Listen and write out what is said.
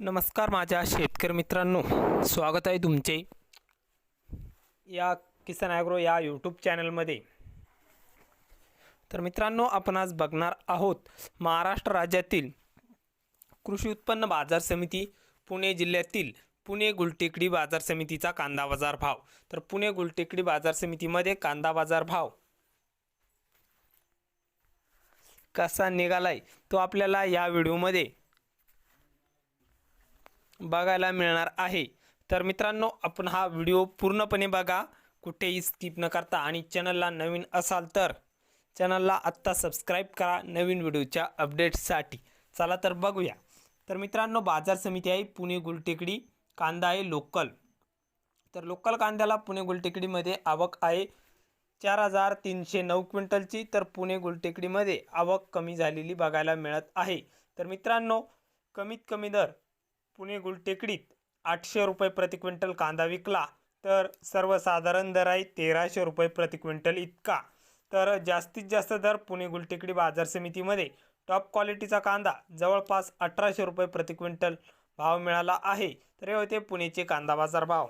नमस्कार माझ्या शेतकरी मित्रांनो. स्वागत आहे तुमचे या किसान ॲग्रो या यूट्यूब चॅनलमध्ये. तर मित्रांनो आपण आज बघणार आहोत महाराष्ट्र राज्यातील कृषी उत्पन्न बाजार समिती पुणे जिल्ह्यातील पुणे गुलटेकडी बाजार समितीचा कांदा बाजार भाव. तर पुणे गुलटेकडी बाजार समितीमध्ये कांदा बाजार भाव कसा निघालाय तो आपल्याला या व्हिडिओमध्ये बघायला मिळणार आहे. तर मित्रांनो आपण हा व्हिडिओ पूर्णपणे बघा. कुठेही स्किप न करता आणि चॅनलला नवीन असाल तर चॅनलला आत्ता सबस्क्राईब करा नवीन व्हिडिओच्या अपडेट्ससाठी. चला तर बघूया. तर मित्रांनो बाजार समिती आहे पुणे गुलटेकडी कांदा आहे लोकल. तर लोकल कांद्याला पुणे गुलटेकडीमध्ये आवक आहे चार हजार तीनशे नऊ क्विंटलची. तर पुणे गुलटेकडीमध्ये आवक कमी झालेली बघायला मिळत आहे. तर मित्रांनो कमीत कमी दर पुणे गुलटेकडीत आठशे रुपये प्रति क्विंटल कांदा विकला. तर सर्वसाधारण दर आहे तेराशे रुपये प्रति क्विंटल इतका. तर जास्तीत जास्त दर पुणे गुलटेकडी बाजार समितीमध्ये. टॉप क्वालिटीचा कांदा जवळपास अठराशे रुपये प्रति क्विंटल भाव मिळाला आहे. तर हे होते पुणेचे कांदा बाजार भाव.